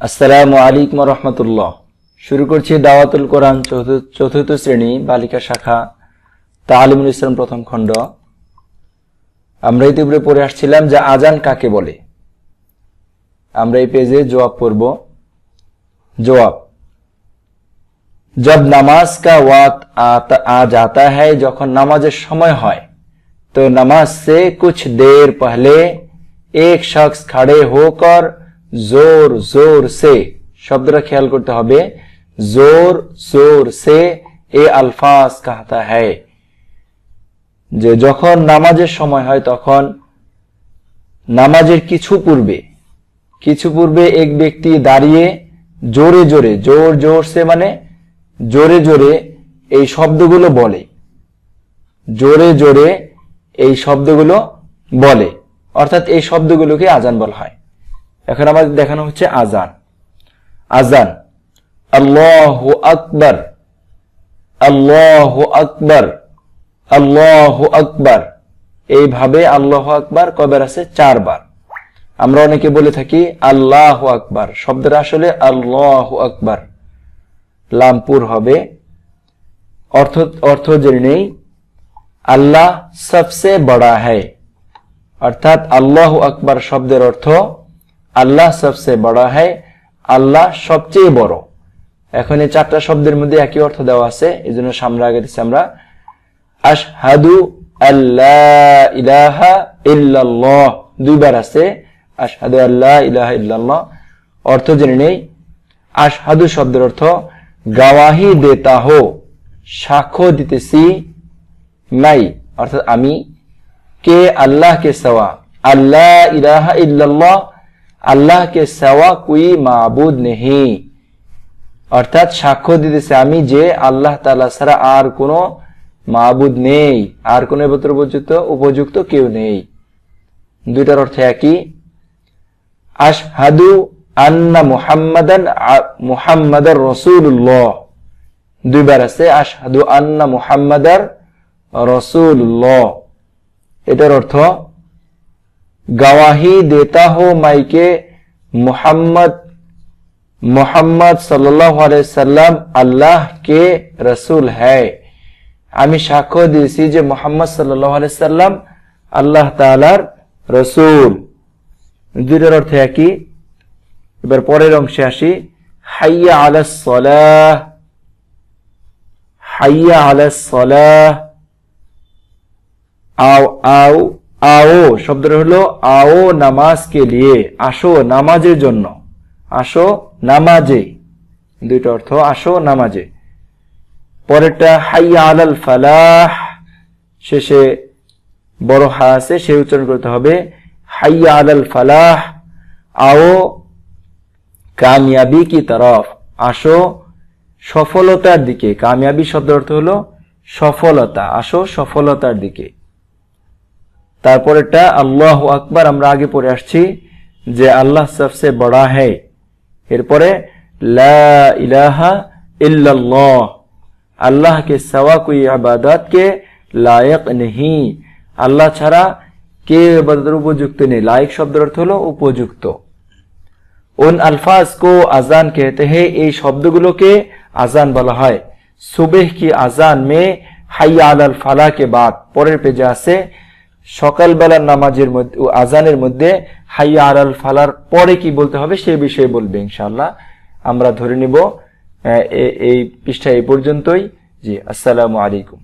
আসসালামু আলাইকুম রহমতুল্লাহ শুরু করছি দাওয়াতুল কোরআন চতুর্থ- চতুর্থ শ্রেণী বালিকা শাখা তালিমুল ইসলাম প্রথম খণ্ড আমরা ইতিপূর্বে পড়ে আসছিলাম যে আজান কাকে বলে আমরা এই পেজে জবাব পড়ব জবাব जब नमाज का वक्त आता आ जाता है যখন নামাজের সময় হয় तो नमाज से कुछ देर पहले एक शख्स खड़े होकर জোর জোর সে, শব্দটা খেয়াল করতে হবে। জোর জোর সে, এ আলফাজ কাহতা হ্যায়। যে যখন নামাজের সময় হয়, তখন নামাজের কিছু পূর্বে কিছু পূর্বে এক ব্যক্তি দাঁড়িয়ে জোরে জোরে, জোর জোর সে মানে জোরে জোরে এই শব্দগুলো বলে। জোরে জোরে এই শব্দগুলো বলে। অর্থাৎ এই শব্দগুলোকে আজান বলা হয়। এখন আমাদের দেখানো হচ্ছে আজান। আজান। আল্লাহ আকবর। আল্লাহ আকবর। আল্লাহ আকবর। এইভাবে আল্লাহ আকবর কবের আছে চারবার। আমরা অনেকে বলে থাকি আল্লাহ আকবর। শব্দটা আসলে আল্লাহ আকবর। লামপুর হবে। অর্থ অর্থ জেনে নেই। আল্লাহ সবসে বড়া है অর্থাৎ আল্লাহ আকবার শব্দের অর্থ আল্লাহ সবচেয়ে বড় है আল্লাহ সবচেয়ে বড়। এখন এই চারটা শব্দের মধ্যে একই অর্থ দেওয়া আছে, এই জন্য সামনে আগে দিচ্ছি আমরা। আশহাদু আল্লাহ ইলাহা দুইবার আছে, আশহাদু আল্লাহ ইলাহা ইল্লাল্লাহ, অর্থ জেনে নেই। আশহাদু শব্দের অর্থ, গাওয়াহি দেতা সাক্ষ্য দিতেছি নাই, অর্থাৎ আমি, কে আল্লাহ কে সওয়া আল্লাহ ইলাহা ইল্লাল্লাহ আল্লাহ কে সওয়া কুই মাবুদ নেহি। অর্থাৎ সাক্ষ্য দিতেছে আমি যে আল্লাহ তালা ছাড়া আর কোনো মাবুদ নেই, আর কোনো উপযুক্ত উপযুক্ত কেউ নেই। দুইটার অর্থ একই। আশহাদু আন্না মুহাম্মাদান মুহাম্মাদার রসুল্লাহ দুইবার আছে আশহাদু আন্না মুহাম্মাদার রসুল্লাহ এটার অর্থ গওয়াহি দেতা হো মাইকে মুহাম্মদ মোহাম্মদ সাল্লাম আল্লাহ কে রসুল হ্যায় আমি সাক্ষ্য দিয়েছি যে মোহাম্মদ সাল্লাম আল্লাহ তালার রসুল দুইটার অর্থ একই এবার পরের অংশে আসি হাইয়া আলাস সলাহ হাইয়া আলাস সলাহ আও আও আও শব্দটা হলো আও নামাজ কে লিয়ে, আসো নামাজের জন্য। আসো নামাজে। দুইটা অর্থ, আসো নামাজে। পরেরটা, হাইয়া আলাল ফালাহ। শেষে বড় হা আছে, সে উচ্চারণ করতে হবে, হাইয়া আলাল ফালাহ। আও কামিয়াবি কি তরফ? আসো সফলতার দিকে। কামিয়াবি শব্দ অর্থ হলো সফলতা। আসো সফলতার দিকে। তারপরেরটা, আল্লাহ আকবার, আমরা আগে পড়ে আসছি যে আল্লাহ সবসে বড়া হে। এরপরে আল্লাহকে ইলাহা আল্লাহ কে লায়ক নেহি। আল্লাহ ছাড়া কে আবাদতের উপযুক্ত নেই। লায়ক শব্দের অর্থ হলো উপযুক্ত। ওন আলফাজ কো আজান কেতে হে, এই শব্দগুলোকে আজান বলা হয়। সুবেহ কি আজান মে হাইয়া আল ফালা কে বাদ। পরের পেজে আছে সকালবেলার নামাজের মধ্যে ও আজানের মধ্যে হাইয়া আলাল ফালার পরে কি বলতে হবে সে বিষয়ে বলবে ইনশাআল্লাহ। আমরা ধরে নিব এই পৃষ্ঠা এই পর্যন্তই, জি, আসসালামু আলাইকুম।